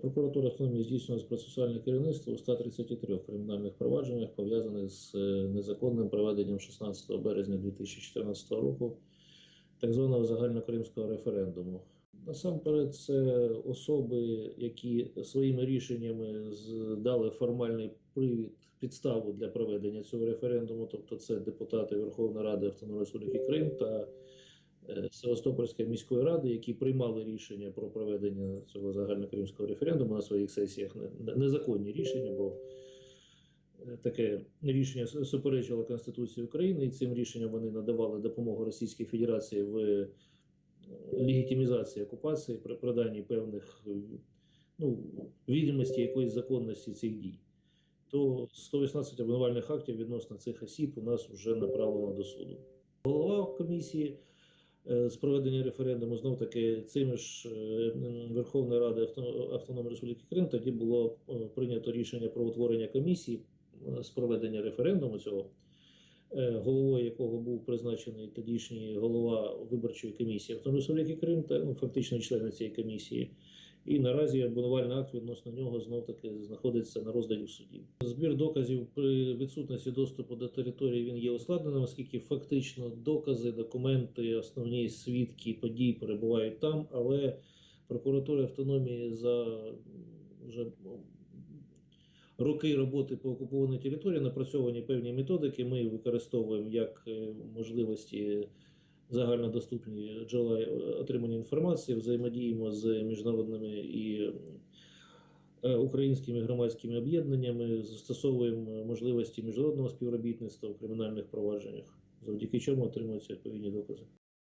Прокуратура автономії здійснювала процесуальне керівництво у 133 кримінальних провадженнях, пов'язаних з е, незаконним проведенням 16 березня 2014 року так званого загальнокримського референдуму. Насамперед, це особи, які своїми рішеннями дали формальний привід підставу для проведення цього референдуму, тобто це депутати Верховної Ради Автономної Республіки Крим та Севастопольської міської ради, які приймали рішення про проведення цього загальнокримського референдуму на своїх сесіях, Не- не- незаконні рішення, бо е, таке рішення суперечило Конституції України, і цим рішенням вони надавали допомогу Російській Федерації в е, легітимізації окупації, при проданні певних е, ну, відомості якоїсь законності цих дій. То 118 обвинувальних актів відносно цих осіб у нас вже направлено до суду. Голова комісії е, з проведення референдуму знов таки цими ж е, Верховної Ради Авто- Автономної Республіки Крим тоді було е, прийнято рішення про утворення комісії е, з проведення референдуму цього, е, головою якого був призначений тодішній голова виборчої комісії Автономної Республіки Крим та ну, фактично члени цієї комісії. І наразі обвинувальний акт відносно нього знов таки знаходиться на розгляді в суді. Збір доказів при відсутності доступу до території він є ускладненим, оскільки фактично докази, документи, основні свідки подій перебувають там, але прокуратура автономії за вже роки роботи по окупованій території напрацьовані певні методики. Ми використовуємо як е, можливості загальнодоступні джерела е, отримання інформації, взаємодіємо з міжнародними і е, українськими громадськими об'єднаннями, застосовуємо можливості міжнародного співробітництва в кримінальних провадженнях, завдяки чому отримуються відповідні докази.